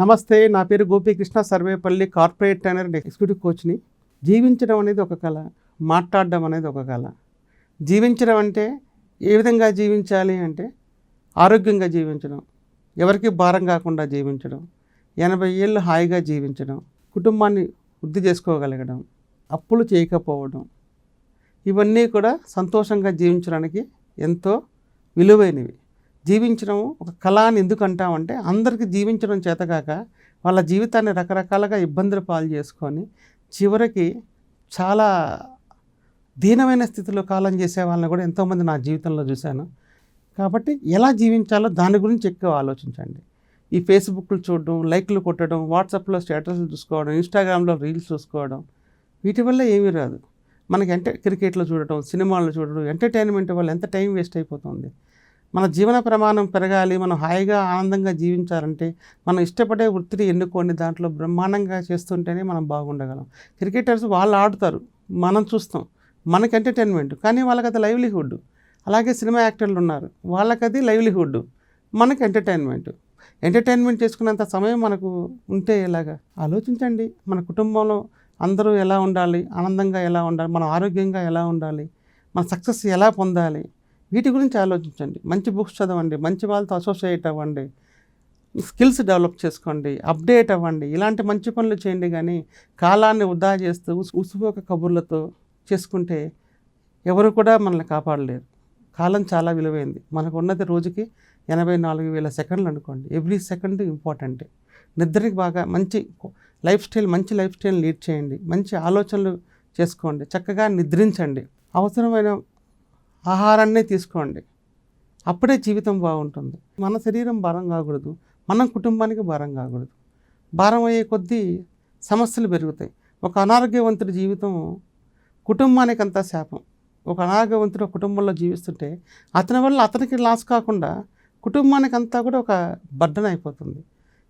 నమస్తే నా పేరు Gopikrishna Sarvepalli corporate trainer and executive కోచ్ని. జీవించడం అనేది ఒక కళ మాట్లాడడం అనేది ఒక కళ. జీవించడం అంటే ఏ విధంగా జీవించాలి అంటే ఆరోగ్యంగా జీవించడం ఎవరికి భారం కాకుండా జీవించడం ఎనభై ఏళ్ళు హాయిగా జీవించడం కుటుంబాన్ని వృద్ధి చేసుకోగలగడం అప్పులు చేయకపోవడం ఇవన్నీ కూడా సంతోషంగా జీవించడానికి ఎంతో విలువైనవి. జీవించడం ఒక కళ అని ఎందుకు అంటామంటే అందరికీ జీవించడం చేతకాక వాళ్ళ జీవితాన్ని రకరకాలుగా ఇబ్బందులు పాలు చేసుకొని చివరికి చాలా దీనమైన స్థితిలో కాలం చేసే వాళ్ళని కూడా ఎంతోమంది నా జీవితంలో చూశాను. కాబట్టి ఎలా జీవించాలో దాని గురించి ఎక్కువ ఆలోచించండి. ఈ ఫేస్బుక్లు చూడడం లైక్లు కొట్టడం వాట్సాప్లో స్టేటస్లు చూసుకోవడం ఇన్స్టాగ్రామ్లో రీల్స్ చూసుకోవడం వీటి వల్ల ఏమీ రాదు. మనకి ఎంట క్రికెట్లో చూడటం సినిమాలు చూడడం ఎంటర్టైన్మెంట్ వల్ల ఎంత టైం వేస్ట్ అయిపోతుంది? మన జీవన ప్రమాణం పెరగాలి మనం హాయిగా ఆనందంగా జీవించాలంటే మనం ఇష్టపడే వృత్తిని ఎన్నుకొని దాంట్లో బ్రహ్మాండంగా చేస్తుంటేనే మనం బాగుండగలం. క్రికెటర్స్ వాళ్ళు ఆడుతారు మనం చూస్తాం మనకి ఎంటర్టైన్మెంట్ కానీ వాళ్ళకి అది లైవ్లీహుడ్. అలాగే సినిమా యాక్టర్లు ఉన్నారు వాళ్ళకి అది లైవ్లీహుడ్ మనకి ఎంటర్టైన్మెంట్. ఎంటర్టైన్మెంట్ చేసుకునేంత సమయం మనకు ఉంటే ఎలాగా? ఆలోచించండి మన కుటుంబంలో అందరూ ఎలా ఉండాలి ఆనందంగా ఎలా ఉండాలి మనం ఆరోగ్యంగా ఎలా ఉండాలి మన సక్సెస్ ఎలా పొందాలి వీటి గురించి ఆలోచించండి. మంచి బుక్స్ చదవండి మంచి వాళ్ళతో అసోసియేట్ అవ్వండి స్కిల్స్ డెవలప్ చేసుకోండి అప్డేట్ అవ్వండి. ఇలాంటి మంచి పనులు చేయండి కానీ కాలాన్ని వృధా చేస్తూ ఉస్- ఉసుపోక కబుర్లతో చేసుకుంటే ఎవరు కూడా మనల్ని కాపాడలేరు. కాలం చాలా విలువైంది. మనకు ఉన్నది రోజుకి ఎనభై నాలుగు వేల సెకండ్లు అనుకోండి. ఎవ్రీ సెకండ్ ఇంపార్టెంటే. నిద్రకి బాగా మంచి లైఫ్ స్టైల్ మంచి లైఫ్ స్టైల్ లీడ్ చేయండి. మంచి ఆలోచనలు చేసుకోండి. చక్కగా నిద్రించండి. అవసరమైన ఆహారాన్నే తీసుకోండి. అప్పుడే జీవితం బాగుంటుంది. మన శరీరం భారం కాకూడదు. మనం కుటుంబానికి భారం కాకూడదు. భారం అయ్యే కొద్దీ సమస్యలు పెరుగుతాయి. ఒక అనారోగ్యవంతుడి జీవితం కుటుంబానికి అంతా శాపం. ఒక అనారోగ్యవంతుడు ఒక కుటుంబంలో జీవిస్తుంటే అతని వల్ల అతనికి లాస్ కాకుండా కుటుంబానికి అంతా కూడా ఒక బర్డన్ అయిపోతుంది.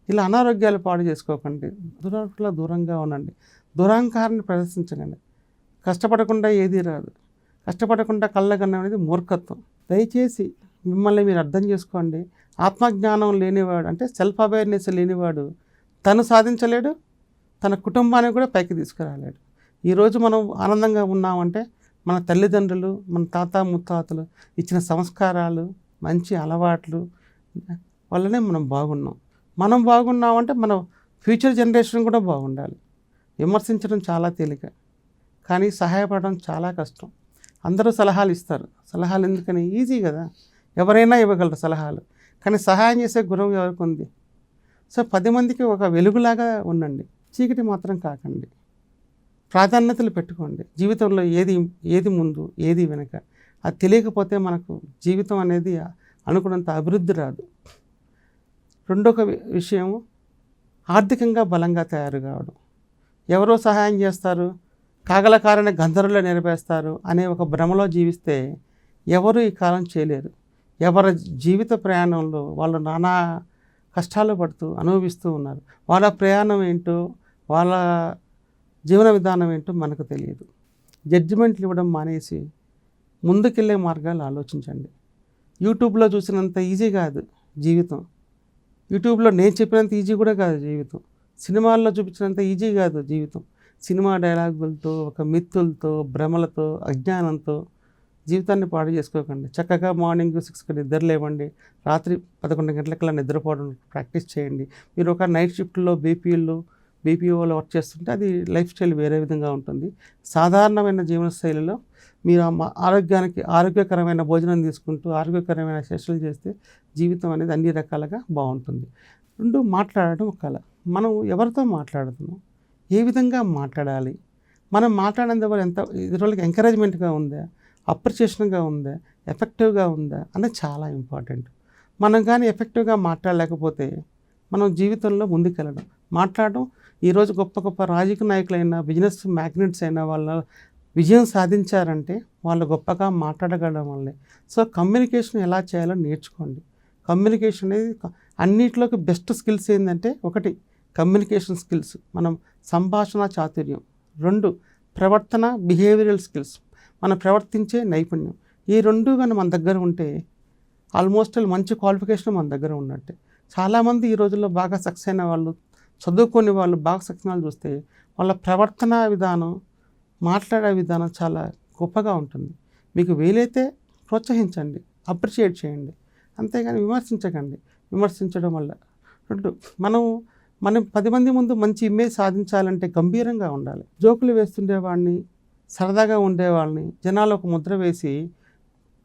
ఇలా అనారోగ్యాలు పాడు చేసుకోకండి. దురాకుల దూరంగా ఉండండి. దురహంకారాన్ని ప్రదర్శించకండి. కష్టపడకుండా ఏదీ రాదు. కష్టపడకుండా కళ్ళగన్న అనేది మూర్ఖత్వం. దయచేసి మిమ్మల్ని మీరు అర్థం చేసుకోండి. ఆత్మజ్ఞానం లేనివాడు అంటే సెల్ఫ్ అవేర్నెస్ లేనివాడు తను సాధించలేడు తన కుటుంబాన్ని కూడా పైకి తీసుకురాలేడు. ఈరోజు మనం ఆనందంగా ఉన్నామంటే మన తల్లిదండ్రులు మన తాత ముత్తాతలు ఇచ్చిన సంస్కారాలు మంచి అలవాట్లు వల్లనే మనం బాగున్నాం. మనం బాగున్నామంటే మన ఫ్యూచర్ జనరేషన్ కూడా బాగుండాలి. విమర్శించడం చాలా తేలిక. కానీ సహాయపడడం చాలా కష్టం. అందరూ సలహాలు ఇస్తారు. సలహాలు ఎందుకని? ఈజీ కదా. ఎవరైనా ఇవ్వగలరు సలహాలు. కానీ సహాయం చేసే గుణం ఎవరికి ఉంది? సో పది మందికి ఒక వెలుగులాగా ఉండండి. చీకటి మాత్రం కాకండి. ప్రాధాన్యతలు పెట్టుకోండి. జీవితంలో ఏది ఏది ముందు ఏది వెనక. అది తెలియకపోతే మనకు జీవితం అనేది అనుకున్నంత అభివృద్ధి రాదు. రెండొక విషయం ఆర్థికంగా బలంగా తయారు కావడం. ఎవరో సహాయం చేస్తారు కాగలకారని గంధర్వులు నెరవేస్తారు అనే ఒక భ్రమలో జీవిస్తే ఎవరు ఈ కాలం చేయలేరు. ఎవరి జీవిత ప్రయాణంలో వాళ్ళు నానా కష్టాలు పడుతూ అనుభవిస్తూ ఉన్నారు. వాళ్ళ ప్రయాణం ఏంటో వాళ్ళ జీవన విధానం ఏంటో మనకు తెలియదు. జడ్జిమెంట్లు ఇవ్వడం మానేసి ముందుకెళ్ళే మార్గాలు ఆలోచించండి. యూట్యూబ్లో చూసినంత ఈజీ కాదు జీవితం. యూట్యూబ్లో నేను చెప్పినంత ఈజీ కూడా కాదు జీవితం. సినిమాల్లో చూపించినంత ఈజీ కాదు జీవితం. సినిమా డైలాగులతో ఒక మిత్తులతో భ్రమలతో అజ్ఞానంతో జీవితాన్ని పాడు చేసుకోకండి. చక్కగా మార్నింగ్ సిక్స్కి నిద్ర లేవండి. రాత్రి పదకొండు గంటలకల్లా నిద్రపోవడం ప్రాక్టీస్ చేయండి. మీరు ఒక నైట్ షిఫ్ట్లో బీపీఎల్లో బీపీఓలో వర్క్ చేస్తుంటే అది లైఫ్ స్టైల్ వేరే విధంగా ఉంటుంది. సాధారణమైన జీవనశైలిలో మీరు మా- ఆరోగ్యానికి ఆరోగ్యకరమైన భోజనం తీసుకుంటూ ఆరోగ్యకరమైన చర్చలు చేస్తే జీవితం అనేది అన్ని రకాలుగా బాగుంటుంది. రెండు మాట్లాడడం ఒక కళ. మనం ఎవరితో మాట్లాడుతున్నాం? ఏ విధంగా మాట్లాడాలి? మనం మాట్లాడినంత వల్ల ఎంత ఇతరులకి ఎంకరేజ్మెంట్గా ఉందా? అప్రిషియేషన్గా ఉందా? ఎఫెక్టివ్గా ఉందా? అనేది చాలా ఇంపార్టెంట్. మనం కానీ ఎఫెక్టివ్గా మాట్లాడలేకపోతే మనం జీవితంలో ముందుకెళ్ళడం. మాట్లాడడం ఈరోజు గొప్ప గొప్ప రాజకీయ నాయకులైన బిజినెస్ మ్యాగ్నెట్స్ అయినా వాళ్ళ విజయం సాధించారంటే వాళ్ళు గొప్పగా మాట్లాడగలడం వల్లే. సో కమ్యూనికేషన్ ఎలా చేయాలో నేర్చుకోండి. కమ్యూనికేషన్ అనేది అన్నిటిలోకి బెస్ట్ స్కిల్స్ ఏంటంటే ఒకటి కమ్యూనికేషన్ స్కిల్స్ మనం సంభాషణ చాతుర్యం రెండు ప్రవర్తన బిహేవియరల్ స్కిల్స్ మనం ప్రవర్తించే నైపుణ్యం. ఈ రెండు కానీ మన దగ్గర ఉంటే ఆల్మోస్ట్ మంచి క్వాలిఫికేషన్ మన దగ్గర ఉన్నట్టే. చాలామంది ఈ రోజుల్లో బాగా సక్సెస్ అయిన వాళ్ళు చదువుకునే వాళ్ళు బాగా సక్సెస్ వాళ్ళు చూస్తే వాళ్ళ ప్రవర్తన విధానం మాట్లాడే విధానం చాలా గొప్పగా ఉంటుంది. మీకు వీలైతే ప్రోత్సహించండి అప్రిషియేట్ చేయండి. అంతేగాని విమర్శించకండి. విమర్శించడం వల్ల రెండు మనం మనం పది మంది ముందు మంచి ఇమేజ్ సాధించాలంటే గంభీరంగా ఉండాలి. జోకులు వేస్తుండేవాడిని సరదాగా ఉండేవాళ్ళని జనాలు ఒక ముద్ర వేసి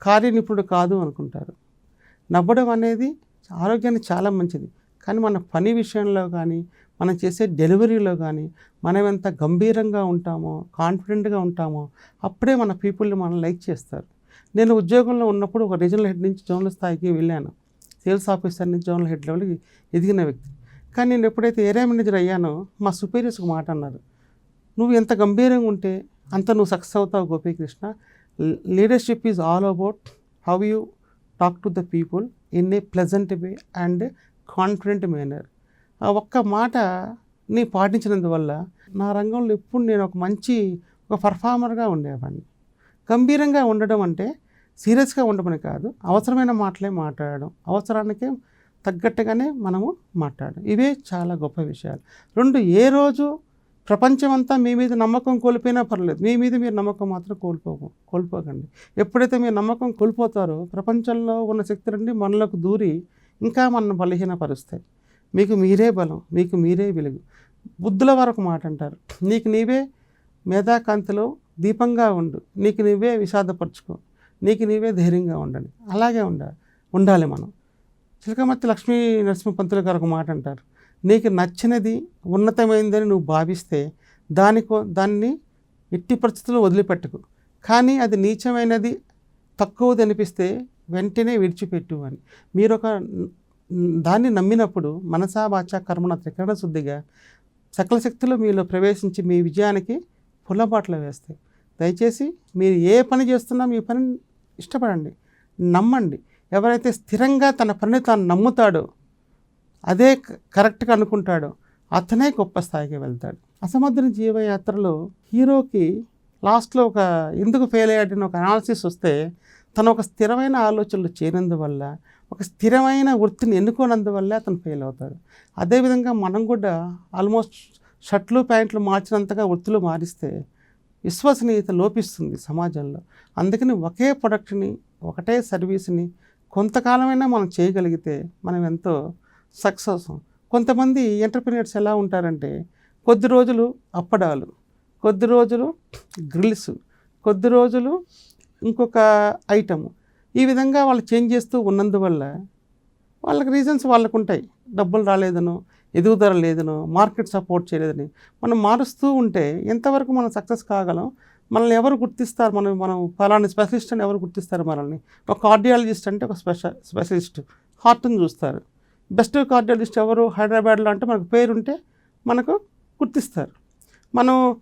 కార్యనిపుణుడు కాదు అనుకుంటారు. నవ్వడం అనేది ఆరోగ్యానికి చాలా మంచిది. కానీ మన పని విషయంలో కానీ మనం చేసే డెలివరీలో కానీ మనం ఎంత గంభీరంగా ఉంటామో కాన్ఫిడెంట్గా ఉంటామో అప్పుడే మన పీపుల్ని మనం లైక్ చేస్తారు. నేను ఉద్యోగంలో ఉన్నప్పుడు ఒక రీజనల్ హెడ్ నుంచి జోనల్ స్థాయికి వెళ్ళాను. సేల్స్ ఆఫీసర్ నుంచి జోనల్ హెడ్ లెవెల్కి ఎదిగిన వ్యక్తి. కానీ నేను ఎప్పుడైతే ఏరియా మేనేజర్ అయ్యానో మా సుపీరియర్స్ ఒక మాట అన్నారు. నువ్వు ఎంత గంభీరంగా ఉంటే అంత నువ్వు సక్సెస్ అవుతావు Gopikrishna. Leadership is all about how you talk to the people in a pleasant way and confident manner. ఆ ఒక్క మాట నీ పాటించినందువల్ల నా రంగంలో ఎప్పుడు నేను ఒక మంచి ఒక పర్ఫార్మర్గా ఉండేవాడిని. గంభీరంగా ఉండడం అంటే సీరియస్గా ఉండమని కాదు అవసరమైన మాటలే మాట్లాడడం అవసరానికే తగ్గట్టుగానే మనము మాట్లాడడం ఇవే చాలా గొప్ప విషయాలు. రెండు ఏ రోజు ప్రపంచమంతా మీ మీద నమ్మకం కోల్పోయినా పర్లేదు. మీ మీద మీరు నమ్మకం మాత్రం కోల్పోకు కోల్పోకండి. ఎప్పుడైతే మీరు నమ్మకం కోల్పోతారో ప్రపంచంలో ఉన్న శక్తులన్నీ మనలోకి దూరి ఇంకా మనల్ని బలహీనపరుస్తాయి. మీకు మీరే బలం మీకు మీరే వెలుగు. బుద్ధుల వరకు మాట అంటారు. నీకు నీవే మేధాకాంతిలో దీపంగా ఉండు. నీకు నీవే విషాదపరచుకో. నీకు నీవే ధైర్యంగా ఉండండి. అలాగే ఉండాలి ఉండాలి మనం. చిలకమర్తి లక్ష్మీ నరసింహపంతుల గారు ఒక మాట అంటారు. నీకు నచ్చినది ఉన్నతమైందని నువ్వు భావిస్తే దానికో దాన్ని ఎట్టి పరిస్థితుల్లో వదిలిపెట్టకు. కానీ అది నీచమైనది తక్కువది అనిపిస్తే వెంటనే విడిచిపెట్టు అని. మీరు ఒక దాన్ని నమ్మినప్పుడు మనసా వాచ కర్మణ త్రికరణ శుద్ధిగా సకల శక్తులు మీలో ప్రవేశించి మీ విజయానికి పుల్లబాట్లు వేస్తాయి. దయచేసి మీరు ఏ పని చేస్తున్నా మీ పని ఇష్టపడండి నమ్మండి. ఎవరైతే స్థిరంగా తన పనిని తాను నమ్ముతాడో అదే కరెక్ట్గా అనుకుంటాడో అతనే గొప్ప స్థాయికి వెళ్తాడు. అసముద్ర జీవయాత్రలో హీరోకి లాస్ట్లో ఒక ఎందుకు ఫెయిల్ అయ్యాడని ఒక అనాలిసిస్ వస్తే తను ఒక స్థిరమైన ఆలోచనలు చేయనందువల్ల ఒక స్థిరమైన వృత్తిని ఎన్నుకోనందువల్ల అతను ఫెయిల్ అవుతాడు. అదేవిధంగా మనం కూడా ఆల్మోస్ట్ షర్ట్లు ప్యాంట్లు మార్చినంతగా వృత్తులు మారిస్తే విశ్వసనీయత లోపిస్తుంది సమాజంలో. అందుకని ఒకే ప్రొడక్ట్ని ఒకటే సర్వీస్ని కొంతకాలమైనా మనం చేయగలిగితే మనం ఎంతో సక్సెస్. కొంతమంది ఎంటర్ప్రినర్స్ ఎలా ఉంటారంటే కొద్ది రోజులు అప్పడాలు కొద్ది రోజులు గ్రిల్స్ కొద్ది రోజులు ఇంకొక ఐటము. ఈ విధంగా వాళ్ళు చేంజ్ చేస్తూ ఉన్నందువల్ల వాళ్ళకి రీజన్స్ వాళ్ళకు ఉంటాయి డబ్బులు రాలేదనో ఎదుగుదల లేదనో మార్కెట్ సపోర్ట్ చేయలేదని మనం మారుస్తూ ఉంటే ఎంతవరకు మనం సక్సెస్ కాగలం? మనల్ని ఎవరు గుర్తిస్తారు? మనం మనం ఫలాని స్పెషలిస్ట్ అని ఎవరు గుర్తిస్తారు మనల్ని? ఒక కార్డియాలజిస్ట్ అంటే ఒక స్పెషల్ స్పెషలిస్ట్ హార్ట్ని చూస్తారు. బెస్ట్ కార్డియాలజిస్ట్ ఎవరు? హైదరాబాద్లో అంటే మనకు పేరుంటే మనకు గుర్తిస్తారు. మనం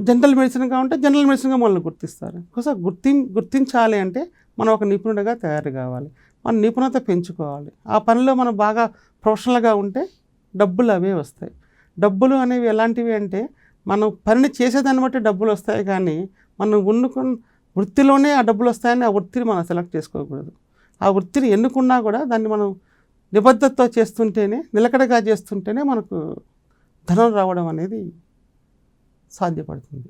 జనరల్ మెడిసిన్గా ఉంటే జనరల్ మెడిసిన్గా మనల్ని గుర్తిస్తారు. కోసం గుర్తి గుర్తించాలి అంటే మనం ఒక నిపుణుడిగా తయారు కావాలి. మన నిపుణత పెంచుకోవాలి. ఆ పనిలో మనం బాగా ప్రొఫెషనల్గా ఉంటే డబ్బులు అవే వస్తాయి. డబ్బులు అనేవి ఎలాంటివి అంటే మనం పనిని చేసేదాన్ని బట్టి డబ్బులు వస్తాయి కానీ మనం ఉన్నకున్న వృత్తిలోనే ఆ డబ్బులు వస్తాయని ఆ వృత్తిని మనం సెలెక్ట్ చేసుకోకూడదు. ఆ వృత్తిని ఎన్నుకున్నా కూడా దాన్ని మనం నిబద్ధతతో చేస్తుంటేనే నిలకడగా చేస్తుంటేనే మనకు ధనం రావడం అనేది సాధ్యపడుతుంది.